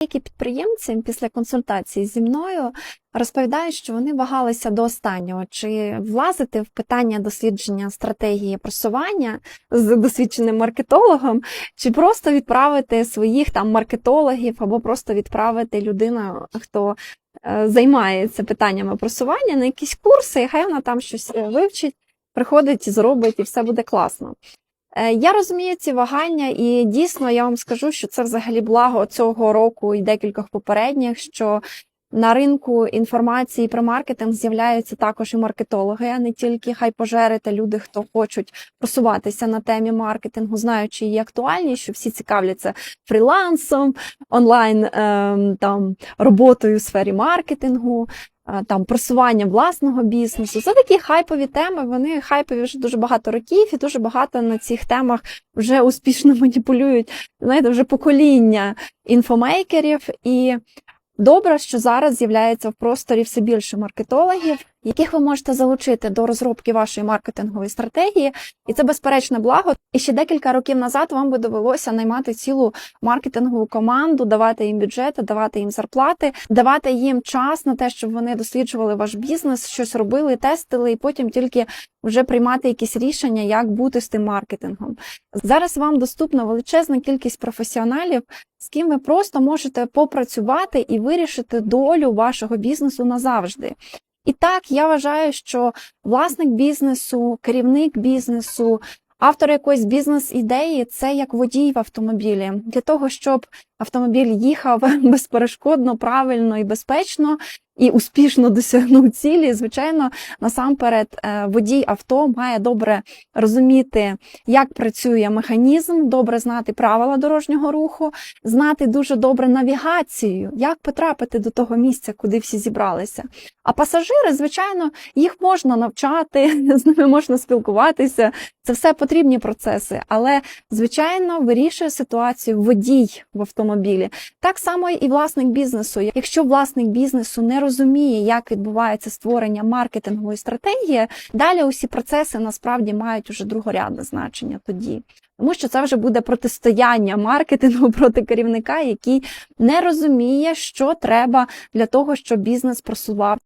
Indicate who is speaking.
Speaker 1: Деякі підприємці після консультації зі мною розповідають, що вони вагалися до останнього, чи влазити в питання дослідження стратегії просування з досвідченим маркетологом, чи просто відправити своїх там маркетологів, або просто відправити людину, хто е, займається питаннями просування на якісь курси, і хай вона там щось е, вивчить, приходить, зробить, і все буде класно. Е, Я розумію ці вагання, і дійсно я вам скажу, що це взагалі благо цього року і декількох попередніх, що на ринку інформації про маркетинг з'являються також і маркетологи, а не тільки хайпожери та люди, хто хочуть просуватися на темі маркетингу, знаючи її актуальність, що всі цікавляться фрілансом, онлайн ем, там роботою у сфері маркетингу. Там просування власного бізнесу. Це такі хайпові теми. Вони хайпові вже дуже багато років, і дуже багато на цих темах вже успішно маніпулюють. Знаєте, вже покоління інфомейкерів. І добре, що зараз з'являється в просторі все більше маркетологів, яких ви можете залучити до розробки вашої маркетингової стратегії, і це безперечне благо. І ще декілька років назад вам би довелося наймати цілу маркетингову команду, давати їм бюджети, давати їм зарплати, давати їм час на те, щоб вони досліджували ваш бізнес, щось робили, тестили, і потім тільки вже приймати якісь рішення, як бути з тим маркетингом. Зараз вам доступна величезна кількість професіоналів, з ким ви просто можете попрацювати і вирішити долю вашого бізнесу назавжди. І так, я вважаю, що власник бізнесу, керівник бізнесу, автор якоїсь бізнес-ідеї це як водій в автомобілі. Для того, щоб автомобіль їхав безперешкодно, правильно і безпечно і успішно досягнув цілі, звичайно, насамперед е, водій авто має добре розуміти, як працює механізм, добре знати правила дорожнього руху, знати дуже добре навігацію, як потрапити до того місця, куди всі зібралися. А пасажири, звичайно, їх можна навчати, з ними можна спілкуватися. Це все потрібні процеси, але звичайно вирішує ситуацію водій в автомобілі. Так само і власник бізнесу. Якщо власник бізнесу не розуміє, як відбувається створення маркетингової стратегії, далі усі процеси насправді мають уже другорядне значення тоді. Тому що це вже буде протистояння маркетингу проти керівника, який не розуміє, що треба для того, щоб бізнес просував.